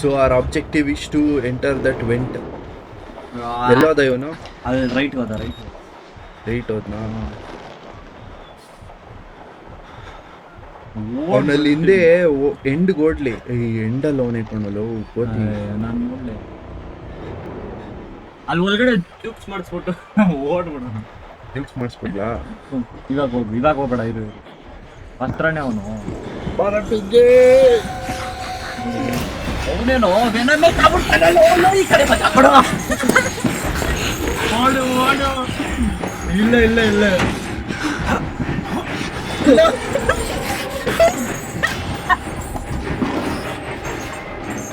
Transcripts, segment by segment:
So our objective is to enter that vent ಎಲ್ಲೋದ ಇವನು? ಅದು right ಹೋದ ರೈಟ್ ರೈಟ್ ಹೋದ್ನಾ? ಅವನಲ್ಲಿ ಹಿಂದೆ ಎಂಡ್ ಗೋಡ್ಲಿ. ಈ ಎಂಡಲ್ಲಿ ಅವನೇ ಇಟ್ಕೊಂಡಲ್ಲ ಕೋತಿ. ನಾನು ನೋಡ್ಲಿ. ಅಲ್ಲಿ ಒಳಗಡೆ ಟ್ಯೂಬ್ಸ್ ಮಾಡಿಸ್ಬಿಟ್ಟು ಓಡ್ಬಿಡೋಣ. ಯೂಸ್ ಮಾಡಿಸ್ಬಿಡ್ಲಾ? ಇವಾಗ ಹೋಗು ಇವಾಗ ಹೋಗ್ಬೇಡ ಇರು ಹತ್ರನೇ ಅವನು. ಅವನೇನೋ ವೆನಮ್ಮೇ ಕಾಬಿಡ್ತಾನಲ್ಲ, ಅವ್ನು ಈ ಕಡೆ ಬಂದ, ಬಿಡು. ಓಡು, ಓಡು. ಇಲ್ಲ ಇಲ್ಲ ಇಲ್ಲ.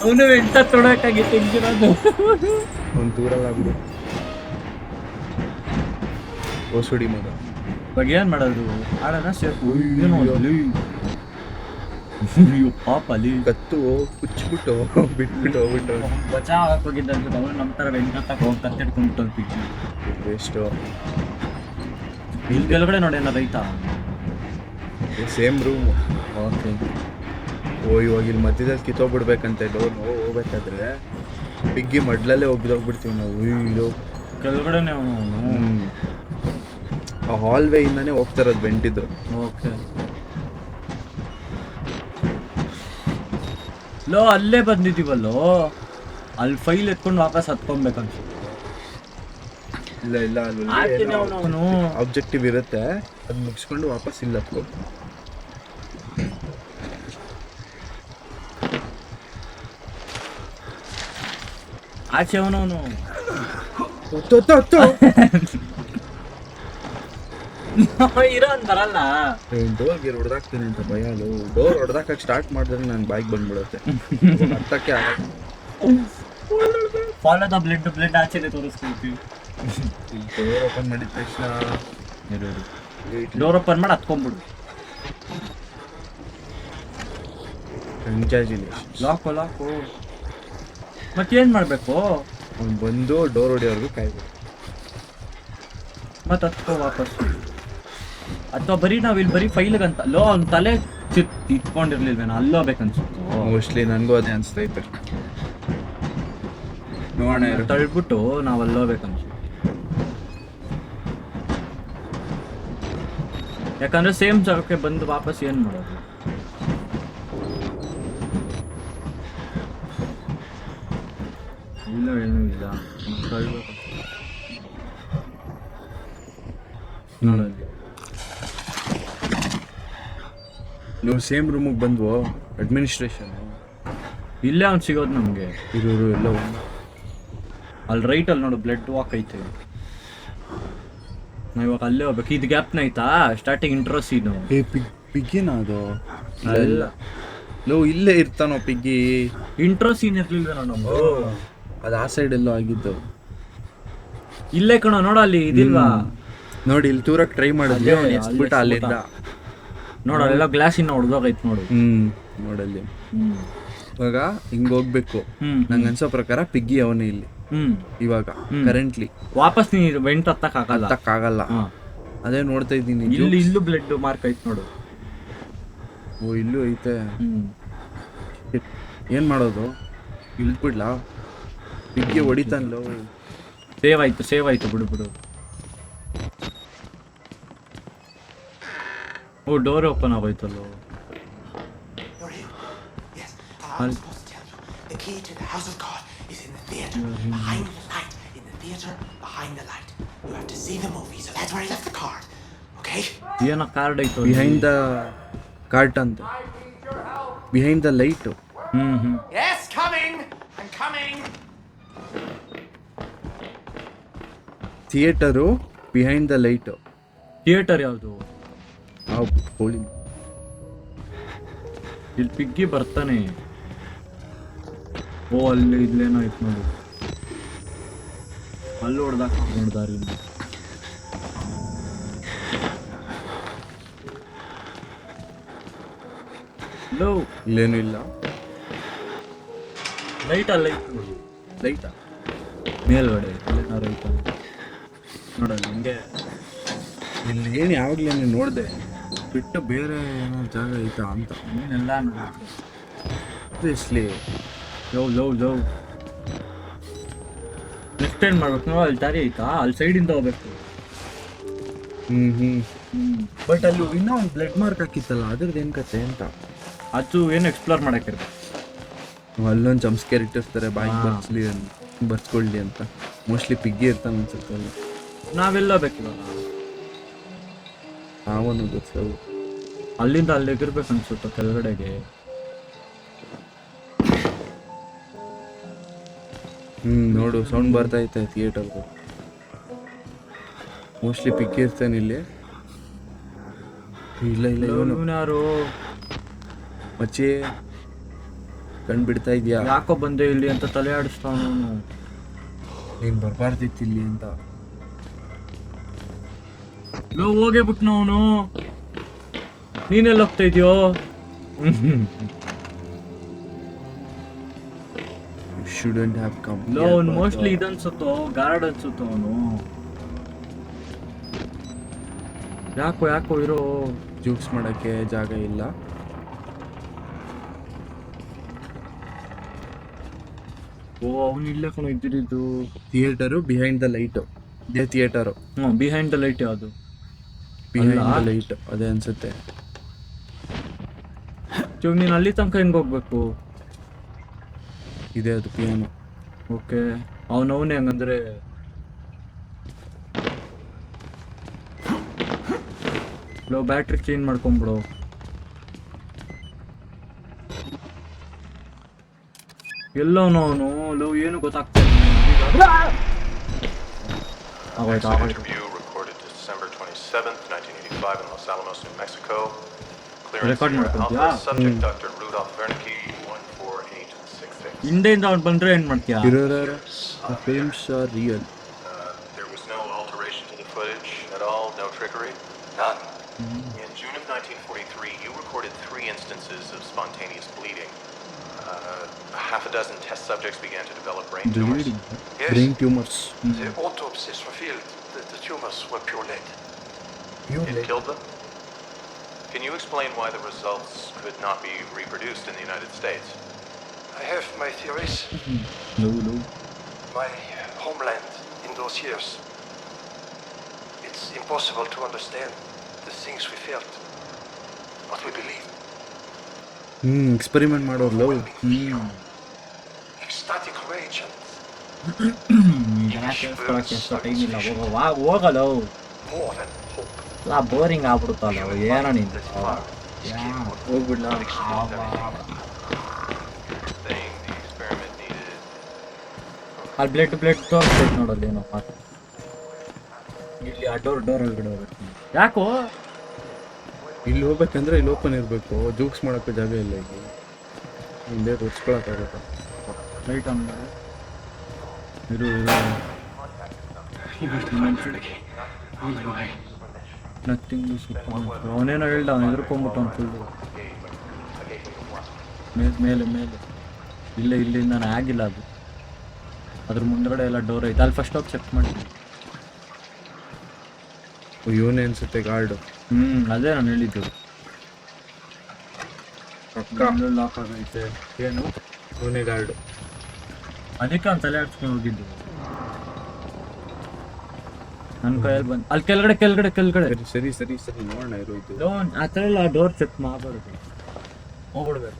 ಅವನು ಎಂತ ತೊಡಕಾಗಿತ್ತು ಹಿಂಗಿರೋದು ಒಂದು ದೂರಲ್ಲಿ ಆಗ್ಬಿಡು ಓಸುಡಿ ಮಗ. ಇವಾಗ ಏನ್ ಮಾಡೋದು? ಆಡೋಣ ಸೇಫ್ ಏನೋ ಅಲ್ಲಿ ಅಯ್ಯೋ ಪಾಪ ಅಲ್ಲಿ ಕತ್ತು ಕುಚ್ಬಿಟ್ಟು ಬಿಟ್ಬಿಟ್ಟು ಹೋಗ್ಬಿಟ್ಟು ಬಚಾವ್ ಆಗಕ್ ಹೋಗಿದ್ದ ಅವ್ರು ನಮ್ಮ ತರ ವೆಂಕಟಕ್ಕೆ ಹೋಗಿ ಕತ್ತಿಡ್ಕೊಂಡ್ಬಿಟ್ಟು ಪಿಕ್ಚರ್ ವೇಸ್ಟು ಇಲ್ಲಿ ಕೆಳಗಡೆ ನೋಡಿ ಏನೋ ರೈತ. ಸೇಮ್ ರೂಮ್ ಓಕೆ ಓ ಇವಾಗ ಇಲ್ಲಿ ಮಧ್ಯದಲ್ಲಿ ಕಿತ್ತೋಗ್ಬಿಡ್ಬೇಕಂತ. ಡೋರ್ ಹೋಗ್ಬೇಕಾದ್ರೆ ಬಿಗ್ಗಿ ಮಡ್ಲಲ್ಲೇ ಹೋಗಿದೋಗ್ಬಿಡ್ತೀವಿ ನಾವು. ಇದು ಕೆಳಗಡೆನೇ ಅವನು. ಆ ಹಾಲ್ವೇ ಇಂದಾನೆ ಹೋಗ್ತಾ ಇರೋದು ಬೆಂಟಿದ್ದು ಓಕೆ ಲೋ ಅಲ್ಲೇ ಬಂದಿದ್ದೀವಲ್ಲೋ ಅಲ್ಲಿ ಫೈಲ್ ಎತ್ಕೊಂಡು ವಾಪಸ್ ಹತ್ಕೊಬೇಕನ್ಸುತ್ತೆ ಇಲ್ಲ ಇಲ್ಲ ಅವ್ನು ಆಬ್ಜೆಕ್ಟಿವ್ ಇರುತ್ತೆ ಅದು ಮುಗಿಸ್ಕೊಂಡು ವಾಪಸ್ ಇಲ್ಲ ಹತ್ಕೊ ಆಚೆ ಅವನವನು ಇರೋ ಅಂತಾರಲ್ಲ ಡೋರ್ ಡೋರ್ಗೆ ಹೊಡೆದಾಕ್ತೀನಿ ಅಂತ ಭಯ ಅದು ಡೋರ್ ಹೊಡೆದಾಕಕ್ಕೆ ಸ್ಟಾರ್ಟ್ ಮಾಡಿದ್ರೆ ನನ್ನ ಬೈಕ್ ಬಂದ್ಬಿಡುತ್ತೆ. ಹತ್ತಕ್ಕೆ ಆಗಲ್ಲ. ಫಾಲೋ ದ ಬ್ಲಡ್ ಬ್ಲಡ್ ಆಚೆನೆ ತೋರಿಸ್ಕೊಳ್ತೀವಿ. ಡೋರ್ ಓಪನ್ ಮಾಡಿದ ತಕ್ಷಣ ಡೋರ್ ಓಪನ್ ಮಾಡಿ ಹತ್ಕೊಂಡ್ಬಿಡು ಕಂಗ್ರ್ಯಾಚುಲೇಷನ್ ಲಾಕು ಲಾಕು ಮತ್ತೇನು ಮಾಡಬೇಕು? ಅವ್ನು ಬಂದು ಡೋರ್ ಹೊಡಿಯೋರ್ಗು ಕಾಯ್ಬೇಕು. ಮತ್ತೆ ಹತ್ಕೋ ವಾಪಸ್ ಅಥವಾ ಬರೀ ನಾವ್ ಇಲ್ಲಿ ಬರೀ ಫೈಲ್ಗಂತ ಲೋ ಅವ್ನ ತಲೆ ಚಿತ್ ಇಟ್ಕೊಂಡಿರ್ಲಿಲ್ವೇನೋ ಅಲ್ಲೋಬೇಕನ್ಸುತ್ತು ಮೋಸ್ಟ್ಲಿ ನನಗೂ ಅದೇ ಅನಿಸ್ತೈತೆ ನೋಡೋಣ ಇರು. ತಳ್ಬಿಟ್ಟು ನಾವ್ ಅಲ್ಲೋಬೇಕನ್ಸುತ್ತೆ ಯಾಕಂದ್ರೆ ಸೇಮ್ ಜಾಗಕ್ಕೆ ಬಂದು ವಾಪಸ್ ಏನ್ ಮಾಡೋದು? ಇಲ್ಲ ಏನೂ ಇಲ್ಲ. ತಳ್ಬೇಕು. ನೋಡಲ್ಲಿ ನೀವು ಸೇಮ್ ರೂಮಿಗೆ ಬಂದ್ವು ಅಡ್ಮಿನಿಸ್ಟ್ರೇಷನ್ ಇಲ್ಲೇ ಅವ್ನು ಸಿಗೋದು ನಮಗೆ. ಇರೋರು ಎಲ್ಲ ಅಲ್ಲಿ ರೈಟ್ ಅಲ್ಲಿ ನೋಡು ಬ್ಲಡ್ ವಾಕ್ ಐತೆ. ನಾವು ಇವಾಗ ಅಲ್ಲೇ ಹೋಗ್ಬೇಕು. ಇದು ಗ್ಯಾಪ್ನ ಆಯ್ತಾ ಸ್ಟಾರ್ಟಿಂಗ್ ಇಂಟ್ರೋ ಸೀನು ಏ ಪಿಗ್ ಪಿಗ್ಗಿನ ಅದು? ಅಲ್ಲ ಲೋ ಇಲ್ಲೇ ಇರ್ತಾನೋ ಪಿಗ್ಗಿ. ಇಂಟ್ರೋ ಸೀನ್ ಇರ್ಲಿಲ್ಲ ನಮ್ದು ಅದು ಆ ಸೈಡ್ ಎಲ್ಲೋ ಆಗಿದ್ದು. ಇಲ್ಲೇ ಕಣೋ ನೋಡ ಅಲ್ಲಿ ಇದಿಲ್ವಾ? ನೋಡಿ ಇಲ್ಲಿ ತೂರಕ್ಕೆ ಟ್ರೈ ಮಾಡಿದ್ವಿ ಎಸ್ಬಿಟ್ಟ ಅಲ್ಲಿಂದ. ನೋಡ ಅಲ್ಲೆಲ್ಲ ಗ್ಲಾಸ್ ಇನ್ನ ಹೊಡೆದೋಗೈತೆ ನೋಡು. ಹ್ಮ್ ನೋಡಲ್ಲಿ. ಹ್ಮ್. ಇವಾಗ ಹಿಂಗ್ ಹೋಗ್ಬೇಕು. ಹ್ಮ್. ನಂಗೆ ಅನ್ಸೋ ಪ್ರಕಾರ ಪಿಗ್ಗಿ ಅವನೇ ಇಲ್ಲಿ. ಹ್ಮ್. ಇವಾಗ ಕರೆಂಟ್ಲಿ ವಾಪಸ್ ನೀ ವೆಂಟ್ ಹತ್ತಕ್ ಆಗಲ್ಲ ಹಾ. ಅದೇ ನೋಡ್ತಾ ಇದ್ದೀನಿ ಇಲ್ಲಿ ಇಲ್ಲೂ ಬ್ಲಡ್ ಮಾರ್ಕ್ ಐತೆ ನೋಡು. ಓ ಇಲ್ಲೂ ಐತೆ. ಹ್ಮ್. Shit. ಏನ್ ಮಾಡೋದು? ಇಳ್ದ್ಬಿಡ್ಲಾ? ಪಿಗ್ಗಿ ಹೊಡಿತಾನಲ್ಲ ಸೇವ್ ಆಯ್ತು ಸೇವ್ ಆಯ್ತು ಬಿಡು ಬಿಡು. ಓ ಡೋರ್ ಓಪನ್ ಆಗೋಯ್ತಲ್ಲೋ Yes, I was tell you. The key to the house of God is in the theater, behind the light. In the theater, behind the light. You have to see the movie, so that's where I left the card. Okay? ಏನೋ card ಐತು behind the cart ಅಂತ behind the light hmm hmm Yes, coming. I'm coming. Theatre behind the light theatre ಯಾವುದು ನಾವು ಕೋಳಿ. ಇಲ್ಲಿ piggy ಬರ್ತಾನೆ. ಓ ಅಲ್ಲಿ ಇಲ್ಲೇನೋ ಐತ್ ನೋಡು. ಅಲ್ಲಿ ಹೊಡ್ದಾಕ ನೋಡ್ದಾರಿ ಲೋ ಇಲ್ಲೇನು ಇಲ್ಲ. ಲೈಟ್ ಅಲ್ಲ ಐತ್ ನೋಡಿ. ಲೈಟಾ ಮೇಲ್ಗಡೆ ನೋಡಲ್ಲ ಹಿಂಗೆ. ಇಲ್ಲಿ ಏನು ಯಾವಾಗಲೇ ನೋಡಿದೆ. ಬಿಟ್ಟು ಬೇರೆ ಏನೋ ಜಾಗ ಐತಾ ಅಂತ. ನೀನೆಲ್ಲ ನೋಡಿ. ಆಬ್ವಿಯಸ್ಲಿ ಲವ್ ಲವ್ ಲೋ ನೆಕ್ಸ್ಟ್ ಏನ್ ಮಾಡ್ಬೇಕು ನಾವು ಅಲ್ಲಿ ದಾರಿ ಐತಾ? ಅಲ್ಲಿ ಸೈಡಿಂದ ಹೋಗ್ಬೇಕು. ಹ್ಞೂ ಹ್ಞೂ ಬಟ್ ಅಲ್ಲಿ ಇನ್ನೂ ಒಂದು ಬ್ಲಡ್ ಮಾರ್ಕ್ ಹಾಕಿತ್ತಲ್ಲ ಅದ್ರದ್ದು ಏನು ಕತೆ ಅಂತ? ಅದು ಏನು ಎಕ್ಸ್ಪ್ಲೋರ್ ಮಾಡೋಕ್ಕಿರ್ಬೇಕು ಅಲ್ಲೊಂದು ಜಂಪ್ಸ್ಕೇರ್ ಇಟ್ಟಿರ್ತಾರೆ ಬಾಯಿ. ಬರ್ಸ್ಲಿ ಅಂತ ಬರ್ಸ್ಕೊಳ್ಳಿ ಅಂತ. ಮೋಸ್ಟ್ಲಿ ಪಿಗ್ಗಿ ಇರ್ತಾನೆ ಅನ್ಸುತ್ತೆ ಅಲ್ಲಿ. ನಾವೆಲ್ಲ ಬೇಕಿಲ್ಲ ನಾವೊಂದು ಗೊತ್ತು ಅಲ್ಲಿಂದ ಅಲ್ಲಿ ಎಗಿರ್ಬೇಕು ಅನ್ಸುತ್ತೆ ಕೆಳಗಡೆಗೆ. ಹ್ಮ್ ನೋಡು ಸೌಂಡ್ ಬರ್ತಾ ಐತೆ ಥಿಯೇಟರ್ದು ಮೋಸ್ಟ್ಲಿ ಪಿಕ್ ಇರ್ತೇನೆ ಇಲ್ಲಿ. ಇಲ್ಲ ಇಲ್ಲ ಇವನು ಇವನು ಯಾರು ಮಚ್ಚಿ ಕಂಡು ಬಿಡ್ತಾ ಇದೆಯಾ? ಯಾಕೋ ಬಂದೆ ಇಲ್ಲಿ ಅಂತ ತಲೆ ಆಡಿಸ್ತಾವನು ನೀನ್ ಬರ್ಬಾರ್ದಿತ್ತು ಇಲ್ಲಿ ಅಂತ. ಲೋ ಹೋಗೇ ಬಿಟ್ನ ಅವನು? ನೀನೆಲ್ಲ ಹೋಗ್ತಾ ಇದೆಯೋ? ಶುಡಂಟ್ ಹ್ಯಾವ್ ಕಮ್ ಲೋ ಅವ್ನು ಮೋಸ್ಟ್ಲಿ ಇದನ್ಸುತ್ತೋ ಗಾರ್ಡ್ ಅನ್ಸುತ್ತೋ ಅವನು? ಯಾಕೋ ಯಾಕೋ ಇರೋ? ಜೂಕ್ಸ್ ಮಾಡಕ್ಕೆ ಜಾಗ ಇಲ್ಲ. ಓ ಅವ್ನು ಇಲ್ಲೇ ಕಣ ಇದ್ದಿದ್ದು. ಥಿಯೇಟರು ಬಿಹೈಂಡ್ ದ ಲೈಟ್ ಇದೇ ಥಿಯೇಟರು ಹ್ಞೂ ಬಿಹೈಂಡ್ ದ ಲೈಟ್ ಯಾವುದು? ದ ಲೈಟ್ ಅದೇ ಅನ್ಸುತ್ತೆ. ಇವಾಗ ನೀನು ಅಲ್ಲಿ ತನಕ ಹೆಂಗೆ ಹೋಗ್ಬೇಕು? ಇದೆ ಅದು ಪಿಯಾನೋ ಓಕೆ. ಅವನವನೇ ಹಂಗಂದ್ರೆ. ಲೋ ಬ್ಯಾಟ್ರಿ ಚೇಂಜ್ ಮಾಡ್ಕೊಂಬಿಡು. ಎಲ್ಲವನು ಅವನು. ಲೋ ಏನು ಗೊತ್ತಾಗ್ತಾ ಇಲ್ಲ. ಆಗೋಯ್ತು ಆಗೋಯ್ತು Interview recorded December 27th, 1985 in Los Alamos, New Mexico. Clearance Record Sierra ಮಾಡ್ಕೊಂಡ್ಯಾ? Alpha, subject Dr. Rudolph Wernicke, 14866. ಹಿಂದೆಯಿಂದ ಅವ್ನು ಬಂದ್ರೆ ಏನ್ ಮಾಡ್ತೀಯಾ ಇರೋರ films are real Uh, there was no alteration to the footage at all, no trickery? None. In June of 1943, you recorded three instances of spontaneous bleeding. Uh, half a dozen test subjects began to develop brain tumors. Yes, brain tumours the autopsies revealed that the tumors were pure lead. It killed them? Can you explain why the results could not be reproduced in the United States? I have my theories, low low my homeland in those years. It's impossible to understand the things we felt, what we believed. Hmm experiment ಮಾಡೋರು love hmm Ecstatic rage and time ಇಲ್ಲ ಹೋಗೋ ವಾ ಹೋಗಲ್ಲ more than ಲಾ boring ಆಗ್ಬಿಡುತ್ತಲ್ಲ ಏನೋ ನಿಂತ ಹೋಗ್ಬಿಡ್ಲ ಅಲ್ಲಿ ಬ್ಲಡ್ ಬ್ಲೆಡ್ ತೋರಿಸ್ಬೇಕು ನೋಡಲ್ಲಿ ಏನೋ ಇಲ್ಲಿ ಆ ಡೋರ್ ಡೋರ್ ಒಳಗಡೆ ಹೋಗ್ಬೇಕು. ಯಾಕೋ? ಇಲ್ಲಿ ಹೋಗ್ಬೇಕಂದ್ರೆ ಇಲ್ಲಿ ಓಪನ್ ಇರಬೇಕು. ಜೂಕ್ಸ್ ಮಾಡೋಕ್ಕೆ ಜಾಗ ಇಲ್ಲ ಇಲ್ಲಿ. ಹಿಂದೆ ರುಚ್ಕೊಳಕ್ಕಾಗತ್ತೆ ಲೈಟ್ ಆನ್ ಮಾಡು ಇರು ಇರು. ನಥಿಂಗ್ ಅವನೇನೋ ಹೇಳ್ದ ಅವನು ಎದುರ್ಕೊಂಬಿಟ್ಟು ಅವ್ನು ಫುಲ್ಲು ಮೇಲೆ ಮೇಲೆ ಮೇಲೆ. ಇಲ್ಲೇ ಇಲ್ಲಿಂದ ನಾನು ಆಗಿಲ್ಲ ಅದು. ಅದ್ರ ಮುಂದ್ಗಡೆ ಎಲ್ಲ ಡೋರ್ ಐತೆ. ಅಲ್ಲಿ ಫಸ್ಟ್ ಹೋಗಿ ಚೆಕ್ ಮಾಡಿ. ಇವನೇ ಅನ್ಸುತ್ತೆ ಗಾರ್ಡು ಹ್ಮ್ ಅದೇ ನಾನು ಹೇಳಿದ್ದು. ಲಾಕ್ ಆಗೈತೆ. ಏನು? ಇವನೇ ಗಾರ್ಡು ಅದಕ್ಕೆ ಅವ್ನು ತಲೆ ಆಡ್ಸ್ಕೊಂಡು ಹೋಗಿದ್ದು. ನನ್ನ ಕೈಯಲ್ಲಿ ಬಂದು ಅಲ್ಲಿ ಕೆಳಗಡೆ ಕೆಳಗಡೆ ಕೆಳಗಡೆ. ಸರಿ ಸರಿ ಸರಿ ನೋಡೋಣ ಇರೋ ಇದು ಲೋನ್ ಆ ಥರ ಎಲ್ಲ ಡೋರ್ ಚೆಕ್ ಮಾಡಬಾರ್ದು. ಹೋಗ್ಬಿಡ್ಬೇಕು.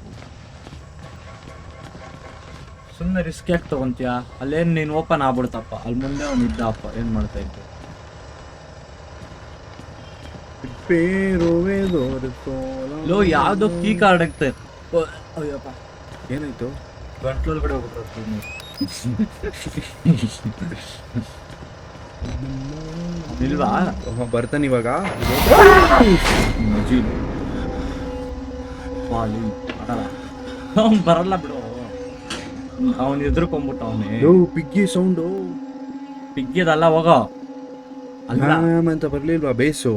ಸುಮ್ಮನೆ ರಿಸ್ಕ್ ಯಾಕೆ ತಗೊಂತೀಯ? ಅಲ್ಲೇನು ನೀನು ಓಪನ್ ಆಗ್ಬಿಡ್ತಪ್ಪ. ಅಲ್ಲಿ ಮುಂದೆ ಅವ್ನು ಇದ್ದಪ್ಪ ಏನು ಮಾಡ್ತಾ ಇದ್ದೆ. ಲೋ ಯಾವುದೋ ಕೀ ಕಾರ್ಡ್ ಆಗ್ತದೆ ಅಯ್ಯಪ್ಪ. ಏನಾಯ್ತು? ಗಂಟ್ಲೊಳಗಡೆ ಹೋಗ್ಬಿಟ್ಟು ಇಲ್ವಾ ಬರ್ತಾನೆ ಇವಾಗ. ಅವ್ನು ಬರಲ್ಲ ಬಿಡು. ಅವನು ಎದುರ್ಕೊಂಬಿಟ್ಟ ಅವನೇ. ಯೋ ಪಿಗ್ಗಿ ಸೌಂಡು ಪಿಗ್ಗಿದಲ್ಲ ಹೋಗೋ. ಅಲ್ಲ. ಅಂತ ಬರ್ಲಿಲ್ವಾ ಬೇಸು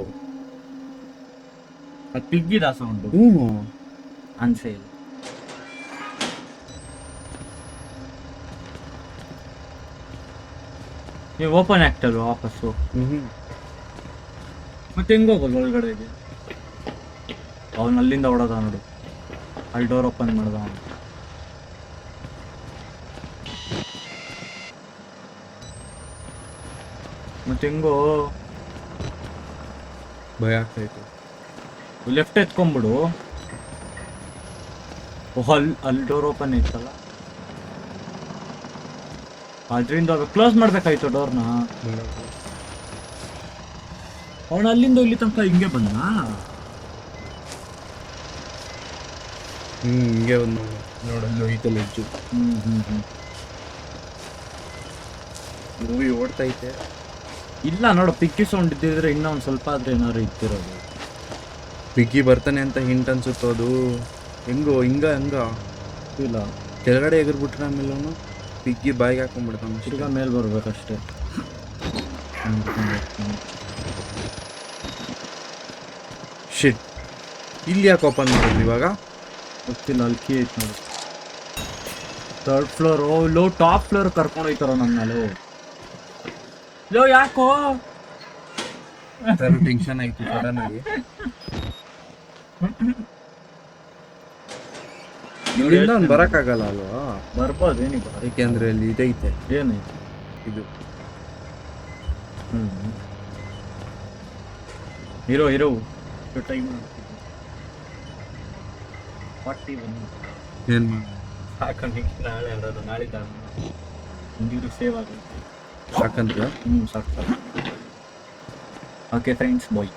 ಅದು ಪಿಗ್ಗಿದ ಸೌಂಡು ಹ್ಞೂ ಅನ್ಸೇ ಇಲ್ಲ. ನೀವು ಓಪನ್ ಆಗ್ತಲ್ವ ವಾಪಸ್ಸು. ಮತ್ತೆ ಹೆಂಗೋಗಲ್ಲ ಒಳಗಡೆಗೆ ಅವನು ಅಲ್ಲಿಂದ ಹೊಡೋದ ನೋಡು. ಅಲ್ಲಿ ಡೋರ್ ಓಪನ್ ಮಾಡ್ದ ಅವನು. ಮತ್ತೆ ಹೆಂಗೋ? ಭಯ ಆಗ್ತೈತೆ ಲೆಫ್ಟ್ ಎತ್ಕೊಂಡ್ಬಿಡು. ಅಲ್ಲಿ ಅಲ್ಲಿ ಡೋರ್ ಓಪನ್ ಇತ್ತಲ್ಲ? ಅದರಿಂದ ಕ್ಲೋಸ್ ಮಾಡ್ಬೇಕಾಯ್ತು ಡೋರ್ನ ಅವನು ಅಲ್ಲಿಂದ ಇಲ್ಲಿ ತನಕ ಹಿಂಗೆ ಬಂದ? ಹ್ಞೂ ಹಿಂಗೆ ಒಂದು ನೋಡಲ್ಲಿ ಐತಲ್ಲ ಹೆಚ್ಚು ಹ್ಮ್ ಹ್ಮ್ ಹ್ಮ್. ಮೂವಿ ಓಡ್ತೈತೆ ಇಲ್ಲ ನೋಡು ಪಿಕ್ಕಿ ಸೌಂಡ್ ಇದ್ದಿದ್ರೆ ಇನ್ನೂ ಒಂದು ಸ್ವಲ್ಪ ಆದ್ರೆ ಏನಾದ್ರು ಇತ್ತಿರೋದು ಪಿಕ್ಕಿ ಬರ್ತಾನೆ ಅಂತ ಹಿಂಟ್ ಅನ್ಸುತ್ತೋ ಅದು? ಹೆಂಗೋ ಹಿಂಗ ಹಂಗ? ಇಲ್ಲ. ಕೆಳಗಡೆ ಎಗರ್ಬಿಟ್ರೆ ಆಮೇಲೆ ಅವನು? ಬಿಗ್ಗಿ ಬಾಯಿಗೆ ಹಾಕೊಂಡ್ಬಿಡ್ತಾನೆ ತಿರ್ಗಾ ಮೇಲ್ ಬರ್ಬೇಕಷ್ಟೇ. ಶಿಟ್ ಇಲ್ಲಿ ಯಾಕೆ ಓಪನ್ ಮಾಡೋದು ಇವಾಗ? ಗೊತ್ತಿಲ್ಲ ಅಲ್ಲಿ ಕೀ ಐತೆ ನೋಡಿ. ಥರ್ಡ್ ಫ್ಲೋರ್ ಓ ಲೋ ಟಾಪ್ ಫ್ಲೋರ್ ಕರ್ಕೊಂಡು ಹೋಯ್ತಾರ ನನ್ನ ಲೋ ಲೋ ಯಾಕೋ? ಟೆನ್ಷನ್ ಆಯ್ತು ಸಡನ್ ಆಗಿ. ಇಲ್ಲಿಂದ ಅವ್ನು ಬರೋಕ್ಕಾಗಲ್ಲ ಅಲ್ವಾ? ಬರ್ಬೋದು ಏನಿಗೆ ಏಕೆಂದ್ರೆ ಅಲ್ಲಿ ಇದೈತೆ ಏನೈತೆ? ಇದು. ಹ್ಞೂ ಇರೋ ಇರೋ. ಟೈಮ್ ಫಾರ್ಟಿ ಒನ್ ಏನು ಮಾಡಿ ಸಾಕೊಂಡು ನಾಳೆ ಅಲ್ಲ ನಾಳೆ ಹಿಂದಿರು ಸೇವ್ ಆಗುತ್ತೆ. ಸಾಕಂತ ಹ್ಞೂ ಸಾಕು ಓಕೆ ಫ್ರೆಂಡ್ಸ್ ಬಾಯ್